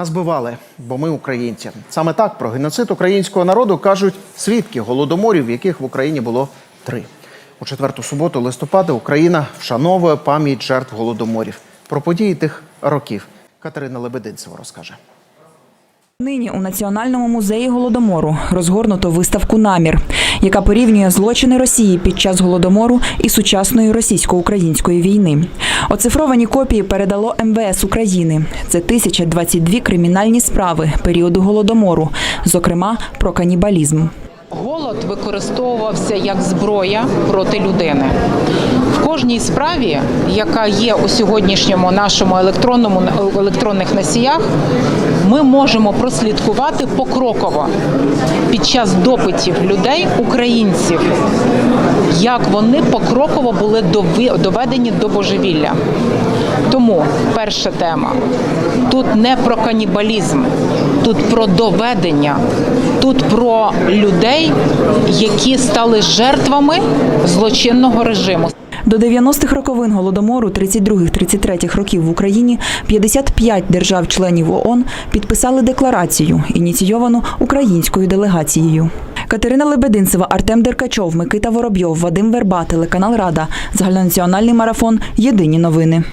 Нас бивали, бо ми українці. Саме так про геноцид українського народу кажуть свідки голодоморів, яких в Україні було три. У четверту суботу листопада Україна вшановує пам'ять жертв голодоморів. Про події тих років Катерина Лебединцева розкаже. Нині у Національному музеї голодомору розгорнуто виставку Намір, яка порівнює злочини Росії під час голодомору і сучасної російсько-української війни. Оцифровані копії передало МВС України. Це 1022 кримінальні справи періоду голодомору, зокрема про канібалізм. Голод використовувався як зброя проти людини. Кожній справі, яка є у сьогоднішньому нашому електронному електронних носіях, ми можемо прослідкувати покроково під час допитів людей, українців, як вони покроково були доведені до божевілля. Тому перша тема тут не про канібалізм, тут про доведення, тут про людей, які стали жертвами злочинного режиму. До 90-х роковин голодомору 32-33 років в Україні 55 держав-членів ООН підписали декларацію, ініційовану українською делегацією. Катерина Лебединцева, Артем Деркачов, Микита Воробйов, Вадим Верба, телеканал Рада, загальнонаціональний марафон. Єдині новини.